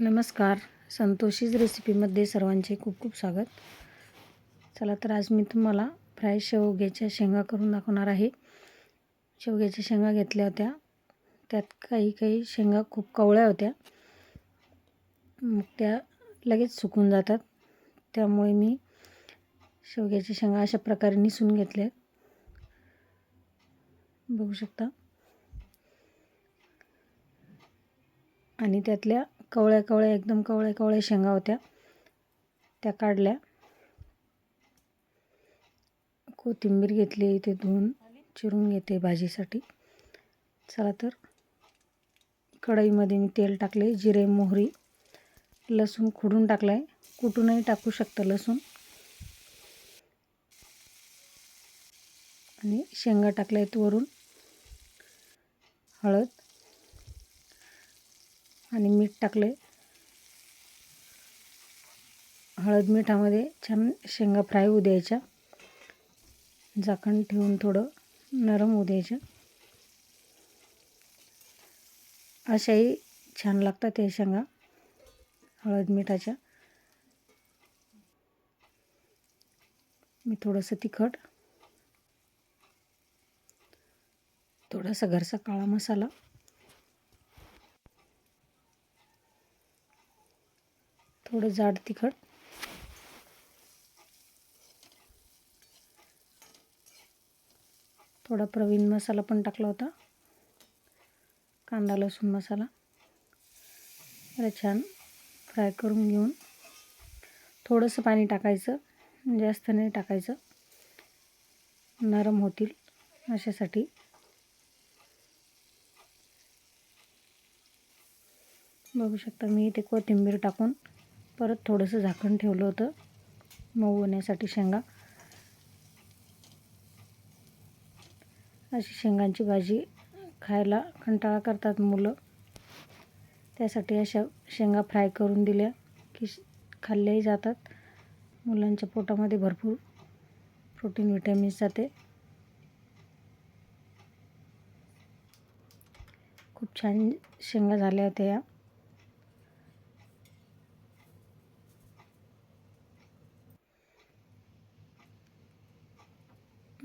नमस्कार. संतोषीज रेसिपीमध्ये सर्वांचे खूप खूप स्वागत. चला तर आज मी तुम्हाला फ्राय शेवग्याच्या शेंगा करून दाखवणार आहे. शेवग्याच्या शेंगा घेतल्या होत्या. त्यात काही काही शेंगा खूप कवळ्या होत्या. मग त्या लगेच सुकून जातात. त्यामुळे मी शेवग्याच्या शेंगा अशा प्रकारे निसून घेतल्या बघू शकता. आणि त्यातल्या कवळ्या कवळ्या एकदम कवळ्या कवळ्या शेंगा होत्या. त्या काढल्या. कोथिंबीर घेतली इथे धुवून चिरून घेते भाजीसाठी. चला तर. कढईमध्ये मी तेल टाकले जिरे मोहरी लसूण खुडून टाकला आहे कुठूनही टाकू शकतं लसूण. आणि शेंगा टाकल्या आहेत वरून. हळद. आणि मीठ टाकले हळद मिठामध्ये छान शेंगा फ्राय होऊ द्यायच्या. झाकण ठेवून थोडं नरम होऊ द्यायचं. अशाही छान लागतात या शेंगा हळद मिठाच्या. मी थोडंसं तिखट थोडासा घरचा काळा मसाला थोडं जाड तिखट. थोडा प्रवीण मसाला पण टाकला होता. कांदा लसूण मसाला. याला छान फ्राय करून घेऊन थोडंसं पाणी टाकायचं. जास्त नाही टाकायचं. नरम होतील अशासाठी. बघू शकता मी इथे कोथिंबीर टाकून परत थोडंसं झाकण ठेवलं होतं. मऊ होण्यासाठी शेंगा. अशी शेंगांची भाजी खायला कंटाळा करतात मुलं. त्यासाठी अशा शेंगा फ्राय करून दिल्या की खाल्ल्याही जातात. मुलांच्या पोटामध्ये भरपूर प्रोटीन विटॅमिन्स जाते. खूप छान शेंगा झाल्या होत्या या.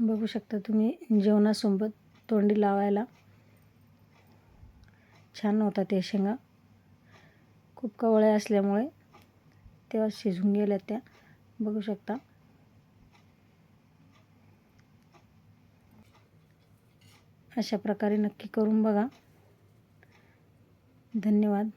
बघू शकता तुम्ही जेवणासोबत तोंडी लावायला. छान होता त्या शेंगा. खूप कवळ्या असल्यामुळे तेव्हा शिजून गेल्या त्या. बघू शकता. अशा प्रकारे नक्की करून बघा. धन्यवाद.